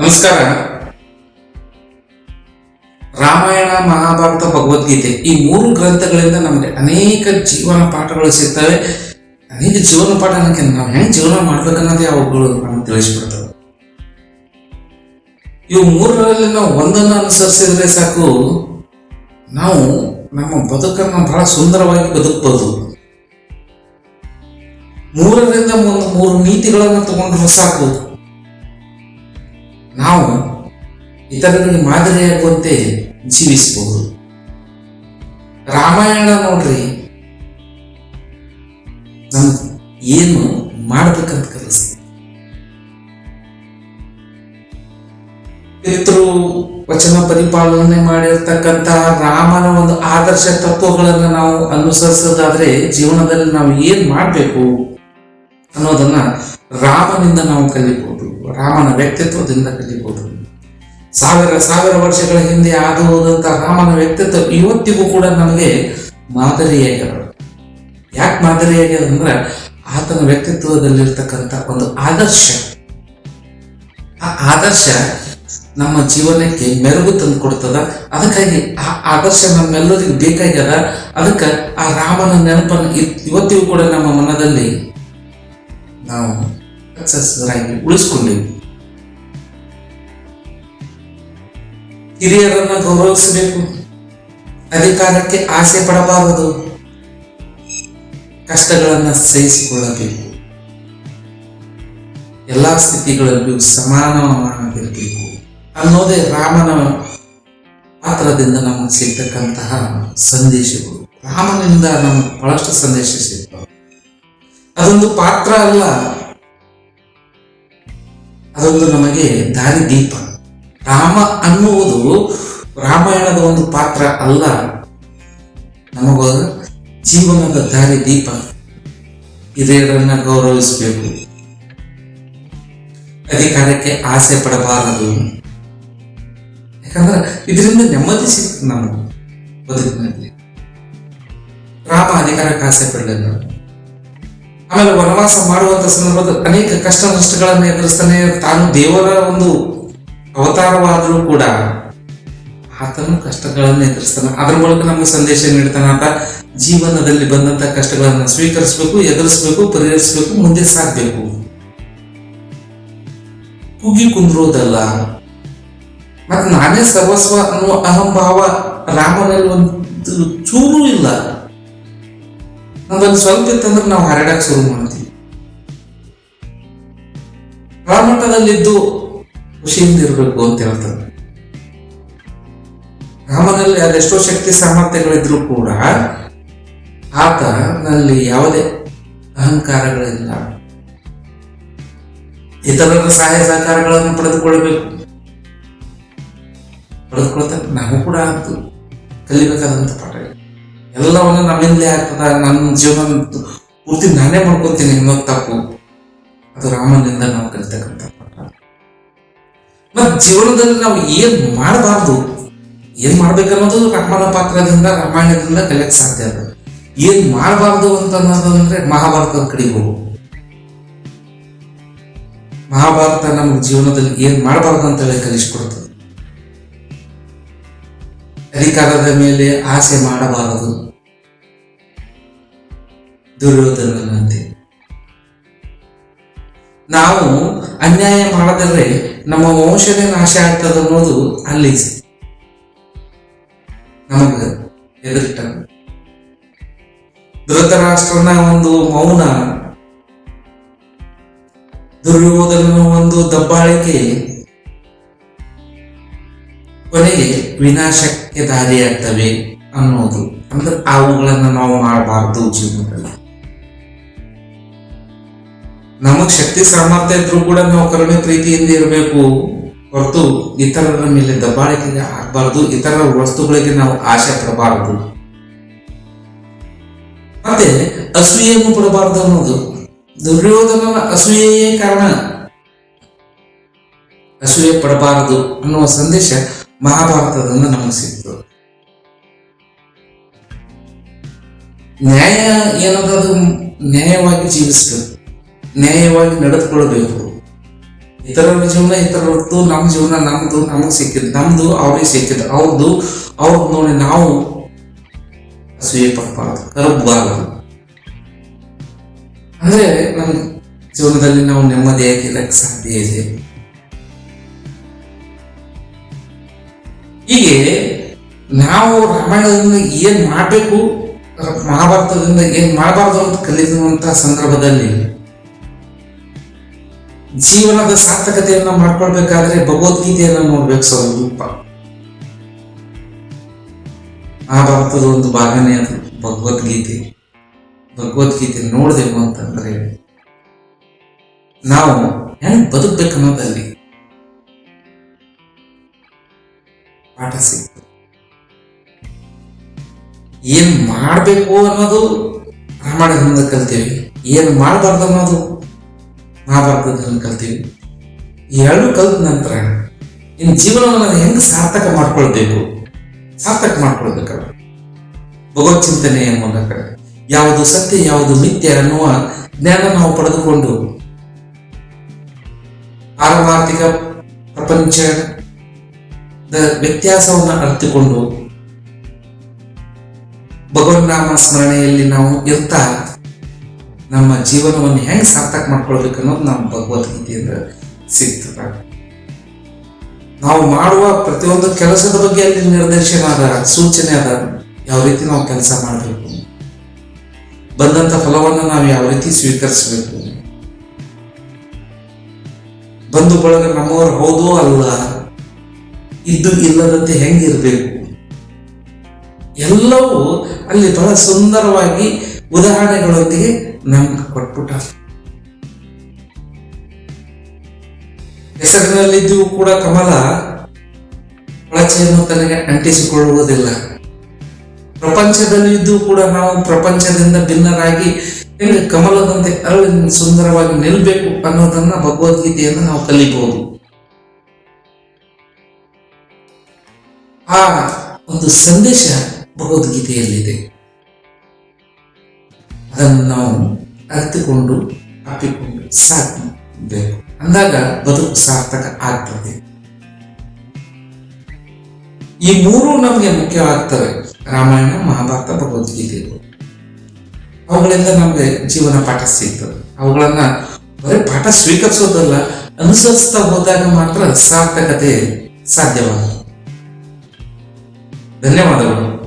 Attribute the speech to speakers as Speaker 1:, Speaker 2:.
Speaker 1: ನಮಸ್ಕಾರ. ರಾಮಾಯಣ, ಮಹಾಭಾರತ, ಭಗವದ್ಗೀತೆ ಈ ಮೂರು ಗ್ರಂಥಗಳಿಂದ ನಮಗೆ ಅನೇಕ ಜೀವನ ಪಾಠಗಳು ಸಿಗ್ತವೆ. ಅನೇಕ ಜೀವನ ಪಾಠ ಅನ್ನೋಕೆ ನಾವು ಹೆಂಗೆ ಜೀವನ ಮಾಡ್ಬೇಕನ್ನೋದೇ ಅವುಗಳು ನಮಗೆ ತಿಳಿಸ್ಬಿಡ್ತವೆ ಇವು ಮೂರರಲ್ಲಿ ನಾವು ಒಂದನ್ನು ಅನುಸರಿಸಿದ್ರೆ ಸಾಕು, ನಾವು ನಮ್ಮ ಬದುಕನ್ನು ಬಹಳ ಸುಂದರವಾಗಿ ಬದುಕಬಹುದು ಮೂರರಿಂದ ಒಂದು ಮೂರು ನೀತಿಗಳನ್ನು ತಗೊಂಡ್ರೆ ಸಾಕು. ಇತರರಿಗೆ ಮಾದರಿಯಾಗುವಂತೆ ಜೀವಿಸಬಹುದು. ರಾಮಾಯಣ ನೋಡ್ರಿ. ನಮ್ ಏನು ಮಾಡ್ಬೇಕಂತ ಕಲಿಸ್ತದೆ ಪಿತೃ ವಚನ ಪರಿಪಾಲನೆ ಮಾಡಿರ್ತಕ್ಕಂತ ರಾಮನ ಒಂದು ಆದರ್ಶ ತತ್ವಗಳನ್ನ ನಾವು ಅನುಸರಿಸೋದಾದ್ರೆ ಜೀವನದಲ್ಲಿ ನಾವು ಏನ್ ಮಾಡ್ಬೇಕು ಅನ್ನೋದನ್ನ ರಾಮನಿಂದ ನಾವು ಕಲಿಬಹುದು ರಾಮನ ವ್ಯಕ್ತಿತ್ವದಿಂದ ಕಲಿಬಹುದು ಸಾವಿರ ಸಾವಿರ ವರ್ಷಗಳ ಹಿಂದೆ ಆದು ಹೋದಂತ ರಾಮನ ವ್ಯಕ್ತಿತ್ವ ಇವತ್ತಿಗೂ ಕೂಡ ನಮಗೆ ಮಾದರಿಯಾಗಿರೋದು. ಯಾಕೆ ಮಾದರಿಯಾಗ್ಯದ ಅಂದ್ರೆ ಆತನ ವ್ಯಕ್ತಿತ್ವದಲ್ಲಿರ್ತಕ್ಕಂಥ ಒಂದು ಆದರ್ಶ. ಆ ಆದರ್ಶ ನಮ್ಮ ಜೀವನಕ್ಕೆ ಮೆರುಗು ತಂದು ಕೊಡ್ತದ. ಅದಕ್ಕಾಗಿ ಆ ಆದರ್ಶ ನಮ್ಮೆಲ್ಲರಿಗೂ ಬೇಕಾಗ್ಯದ. ಅದಕ್ಕೆ ಆ ರಾಮನ ನೆನಪನ್ನು ಇವತ್ತಿಗೂ ಕೂಡ ನಮ್ಮ ಮನದಲ್ಲಿ ನಾವು ಸಕ್ಸಸ್ಫುಲ್ ಉಳಿಸ್ಕೊಂಡಿವಿ. ಹಿರಿಯರನ್ನ ಗೌರವಿಸಬೇಕು. ಅಧಿಕಾರಕ್ಕೆ ಆಸೆ ಪಡಬಾರದು. ಕಷ್ಟಗಳನ್ನ ಸಹಿಸಿಕೊಳ್ಳಬೇಕು. ಎಲ್ಲಾ ಸ್ಥಿತಿಗಳಲ್ಲೂ ಸಮಾನವಾಗಿರಬೇಕು ಅನ್ನೋದೇ ರಾಮನ ಪಾತ್ರದಿಂದ ನಮಗೆ ಸಿಗ್ತಕ್ಕಂತಹ ಸಂದೇಶಗಳು. ರಾಮನಿಂದ ನಮಗೆ ಬಹಳಷ್ಟು ಸಂದೇಶ ಸಿಗ್ತವೆ. ಅದೊಂದು ಪಾತ್ರ ಅಲ್ಲ. ಅದೊಂದು ನಮಗೆ ದಾರಿ ದೀಪ. ರಾಮ ಅನ್ನುವುದು ರಾಮಾಯಣದ ಒಂದು ಪಾತ್ರ ಅಲ್ಲ. ನಮಗ ಜೀವನದ ದಾರಿ ದೀಪ. ಹಿರಿಯರನ್ನ ಗೌರವಿಸಬೇಕು. ಅಧಿಕಾರಕ್ಕೆ ಆಸೆ ಪಡಬಾರದು. ಯಾಕಂದ್ರೆ ಇದರಿಂದ ನೆಮ್ಮದಿ ಸಿಗ್ತದೆ ನಮಗೆ ಬದುಕಿನಲ್ಲಿ. ರಾಮ ಅಧಿಕಾರಕ್ಕೆ ಆಸೆ ಪಡಲಿಲ್ಲ. ಆಮೇಲೆ ವನವಾಸ ಮಾಡುವಂತ ಸಂದರ್ಭದಲ್ಲಿ ಅನೇಕ ಕಷ್ಟ ನಷ್ಟಗಳನ್ನು ಎದುರಿಸ್ತಾನೆ ತಾನು ದೇವರ ಒಂದು ಅವತಾರವಾದರೂ ಕೂಡ ಆತನು ಕಷ್ಟಗಳನ್ನು ಎದುರಿಸ್ತಾನೆ. ಅದರ ಮೂಲಕ ನಮಗೆ ಸಂದೇಶ ನೀಡ್ತಾನೆ, ಆತ ಜೀವನದಲ್ಲಿ ಬಂದಂತ ಕಷ್ಟಗಳನ್ನು ಸ್ವೀಕರಿಸಬೇಕು, ಎದುರಿಸಬೇಕು, ಪರಿಹರಿಸಬೇಕು, ಮುಂದೆ ಸಾಗಬೇಕು ಕುಗ್ಗಿ ಕುಂದ್ರೋದಲ್ಲ. ಮತ್ತೆ ನಾನೇ ಸರ್ವಸ್ವ ಅನ್ನುವ ಅಹಂಭಾವ ರಾಮನಲ್ಲಿ ಒಂದು ಚೂರು ಇಲ್ಲ. ನಮ್ಮಲ್ಲಿ ಸ್ವಲ್ಪ ಇತ್ತಂದ್ರೆ ನಾವು ಹರಡಕ್ ಶುರು ಮಾಡ್ತೀವಿ. ಒಳಮಟ್ಟದಲ್ಲಿದ್ದು ಖುಷಿಯಿಂದ ಇರಬೇಕು ಅಂತ ಹೇಳ್ತಾರೆ. ರಾಮನಲ್ಲಿ ಅದೆಷ್ಟೋ ಶಕ್ತಿ ಸಾಮರ್ಥ್ಯಗಳಿದ್ರು ಕೂಡ ಆತನಲ್ಲಿ ಯಾವುದೇ ಅಹಂಕಾರಗಳಿಲ್ಲ. ಇತರರ ಸಹಾಯ ಸಹಕಾರಗಳನ್ನು ಪಡೆದುಕೊಳ್ಬೇಕು ಪಡೆದುಕೊಳ್ತಾರೆ. ನಾವು ಕೂಡ ಆಯ್ತು ಕಲಿಬೇಕಾದಂತ ಪಾಠ. ಎಲ್ಲವನ್ನು ನಮ್ಮಿಂದಲೇ ಆಗ್ತದ? ನನ್ನ ಜೀವನ ಪೂರ್ತಿ ನಾನೇ ಮಾಡ್ಕೊತೀನಿ ಅನ್ನೋದು ತಪ್ಪು. ಅದು ರಾಮನಿಂದ ನಾವು ಕಲಿತಕ್ಕಂಥ ಜೀವನದಲ್ಲಿ ನಾವು ಏನ್ ಮಾಡಬಾರ್ದು, ಏನ್ ಮಾಡ್ಬೇಕನ್ನೋದು ರಾಮನ ಪಾತ್ರದಿಂದ, ರಾಮಾಯಣದಿಂದ ಕಲಿಯಕ್ ಸಾಧ್ಯ ಅದ ಏನ್ ಮಾಡಬಾರ್ದು ಅಂತ ಅನ್ನೋದಂದ್ರೆ ಮಹಾಭಾರತದ ಹೋಗು. ಮಹಾಭಾರತ ನಮ್ಮ ಜೀವನದಲ್ಲಿ ಏನ್ ಮಾಡಬಾರ್ದು ಅಂತ ಹೇಳಿ ಕಲಿಸ್ಕೊಡ್ತದೆ ಅಧಿಕಾರದ ಮೇಲೆ ಆಸೆ ಮಾಡಬಾರದು. ದುರ್ಯೋಧನಂತೆ ನಾವು ಅನ್ಯಾಯ ಮಾಡದರೆ ನಮ್ಮ ವಂಶನೇ ನಾಶ ಆಗ್ತದೆ ಅನ್ನೋದು ಅಲ್ಲಿ ನಮಗ ಎದುರಿಟ ಧೃತರಾಷ್ಟ್ರನ ಒಂದು ಮೌನ ದುರ್ಯೋಧನ ಒಂದು ದಬ್ಬಾಳಿಕೆ ಕೊನೆಗೆ ವಿನಾಶಕ್ಕೆ ದಾರಿಯಾಗ್ತವೆ ಅನ್ನೋದು. ಅಂದ್ರೆ ಅವುಗಳನ್ನು ನಾವು ಮಾಡಬಾರ್ದು ಜೀವನದಲ್ಲಿ. ನಮಗ್ ಶಕ್ತಿ ಸಾಮರ್ಥ್ಯ ಇದ್ರೂ ಕೂಡ ನಾವು ಕರುಣೆ ಪ್ರೀತಿಯಿಂದ ಇರಬೇಕು. ಹೊರತು ಇತರರ ಮೇಲೆ ದಬ್ಬಾಳಿಕೆಗೆ ಆಗಬಾರ್ದು ಇತರ ವಸ್ತುಗಳಿಗೆ ನಾವು ಆಶೆ ಪಡಬಾರದು. ಮತ್ತೆ ಅಸೂಯೆಯನ್ನು ಪಡಬಾರದು ಅನ್ನೋದು ದುರ್ಯೋಧನನ ಅಸೂಯೆಯೇ ಕಾರಣ. ಅಸೂಯೆ ಪಡಬಾರದು ಅನ್ನುವ ಸಂದೇಶ ಮಹಾಭಾರತದಿಂದ ನಮಗೆ ಸಿಕ್ತು. ನ್ಯಾಯ ಏನಾದ್ರೂ ನ್ಯಾಯವಾಗಿ ಜೀವಿಸಬೇಕು ನ್ಯಾಯವಾಗಿ ನಡೆದುಕೊಳ್ಳಬೇಕು. ಇತರರ ಜೀವನ ಇತರರದ್ದು ನಮ್ಮ ಜೀವನ, ನಮ್ದು, ನಮಗೆ ಸಿಕ್ಕಿದ್ದು ನಮ್ದು, ಅವ್ರಿಗೆ ಸಿಕ್ಕಿದ್ದು ಅವ್ರದ್ದು ಅವ್ರದ್ದು ನೋಡಿ ನಾವು ಅಸೂಯೆ ಪಡಬಾರದು ಕರಬಾರದು ಅಂದ್ರೆ ನಮ್ಮ ಜೀವನದಲ್ಲಿ ನಾವು ನೆಮ್ಮದಿಯಾಗಿರಕ್ಕೆ ಸಾಧ್ಯ ಇದೆ. ಹೀಗೆ ನಾವು ರಾಮಾಯಣದಿಂದ ಏನ್ ಮಾಡಬೇಕು ಮಹಾಭಾರತದಿಂದ ಏನ್ ಮಾಡಬಾರ್ದು ಅಂತ ಕಲಿತಿರುವಂತಹ ಸಂದರ್ಭದಲ್ಲಿ ಜೀವನದ ಸಾರ್ಥಕತೆಯನ್ನ ಮಾಡ್ಕೊಳ್ಬೇಕಾದ್ರೆ ಭಗವದ್ಗೀತೆಯನ್ನ ನೋಡ್ಬೇಕು ಸ್ವಲ್ಪ ಭಕ್ತದ ಒಂದು ಭಾಗನೇ ಅದು, ಭಗವದ್ಗೀತೆ. ಭಗವದ್ಗೀತೆ ನೋಡ್ದೆವು ಅಂತಂದ್ರೆ ನಾವು ಹೆಂಗ್ ಬದುಕ್ಬೇಕನ್ನೋದಲ್ಲಿ ಪಾಠ ಸಿಕ್ತು ಏನ್ ಮಾಡ್ಬೇಕು ಅನ್ನೋದು ರಾಮಾಯಣದಿಂದ ಕಲ್ತೇವೆ. ಏನ್ ಮಾಡಬಾರ್ದು ಅನ್ನೋದು ಮಹಾಭಾರತದಿಂದ ಕಲ್ತೀವಿ. ಈ ಎರಡು ಕಲ್ತ ನಂತರ ನಿಮ್ಮ ಜೀವನವನ್ನು ಹೆಂಗ್ ಸಾರ್ಥಕ ಮಾಡ್ಕೊಳ್ಬೇಕು? ಸಾರ್ಥಕ ಮಾಡ್ಕೊಳ್ಬೇಕಲ್ಲ. ಭಗವತ್ ಚಿಂತನೆಯ ಮೂಲಕ, ಯಾವುದು ಸತ್ಯ, ಯಾವುದು ಮಿಥ್ಯ ಅನ್ನುವ ಜ್ಞಾನ ನಾವು ಪಡೆದುಕೊಂಡು ಪಾರಮಾರ್ಥಿಕ ಪ್ರಪಂಚದ ವ್ಯತ್ಯಾಸವನ್ನು ಅರ್ಥಿಕೊಂಡು ಭಗವನ್ನಾಮ ಸ್ಮರಣೆಯಲ್ಲಿ ನಾವು ಇರ್ತಾ ನಮ್ಮ ಜೀವನವನ್ನು ಹೆಂಗೆ ಸಾರ್ಥಕ ಮಾಡ್ಕೊಳ್ಬೇಕು ಅನ್ನೋದು ನಮ್ಮ ಭಗವದ್ಗೀತೆಯಿಂದ ಸಿಗ್ತದ ನಾವು ಮಾಡುವ ಪ್ರತಿಯೊಂದು ಕೆಲಸದ ಬಗ್ಗೆ ಅಲ್ಲಿ ನಿರ್ದೇಶನ ಅದ ಸೂಚನೆ ಅದ ಯಾವ ರೀತಿ ನಾವು ಕೆಲಸ ಮಾಡಬೇಕು? ಬಂದಂಥ ಫಲವನ್ನು ನಾವು ಯಾವ ರೀತಿ ಸ್ವೀಕರಿಸಬೇಕು? ಬಂದು ಬಳಗ ನಮ್ಮವರು ಹೌದು ಅಲ್ಲ? ಇದ್ದು ಇಲ್ಲದಂತೆ ಹೆಂಗಿರ್ಬೇಕು ಎಲ್ಲವೂ ಅಲ್ಲಿ ಬಹಳ ಸುಂದರವಾಗಿ ಉದಾಹರಣೆಗಳೊಂದಿಗೆ ನಮ್ಗೆ ಕೊಟ್ಬಿಟ್ಟ. ಹೆಸರಿನಲ್ಲಿದ್ದು ಕೂಡ ಕಮಲ ಕೊಳಚೆಯನ್ನು ತನಗೆ ಅಂಟಿಸಿಕೊಳ್ಳುವುದಿಲ್ಲ. ಪ್ರಪಂಚದಲ್ಲಿದ್ದು ಕೂಡ ನಾವು ಪ್ರಪಂಚದಿಂದ ಭಿನ್ನರಾಗಿ ಹೆಂಗೆ ಕಮಲದಂತೆ ಅರಳಿ ಸುಂದರವಾಗಿ ನಿಲ್ಬೇಕು ಅನ್ನೋದನ್ನ ಭಗವದ್ಗೀತೆಯನ್ನು ನಾವು ಕಲಿಬಹುದು. ಆ ಒಂದು ಸಂದೇಶ ಭಗವದ್ಗೀತೆಯಲ್ಲಿದೆ. ಅದನ್ನು ನಾವು ಅರ್ಥಕೊಂಡು ಅಪ್ಪಿಕೊಂಡು ಸಾಕಬೇಕು. ಅಂದಾಗ ಬದುಕು ಸಾರ್ಥಕ ಆಗ್ತದೆ. ಈ ಮೂರು ನಮಗೆ ಮುಖ್ಯವಾಗ್ತವೆ. ರಾಮಾಯಣ, ಮಹಾಭಾರತ ಭಗವದ್ಗೀತೆಗಳು ಅವುಗಳಿಂದ ನಮಗೆ ಜೀವನ ಪಾಠ ಸಿಗ್ತದೆ. ಅವುಗಳನ್ನ ಬರೀ ಪಾಠ ಸ್ವೀಕರಿಸೋದಲ್ಲ, ಅನುಸರಿಸ್ತಾ ಹೋದಾಗ ಮಾತ್ರ ಸಾರ್ಥಕತೆ ಸಾಧ್ಯವಾಗುತ್ತೆ ಧನ್ಯವಾದಗಳು.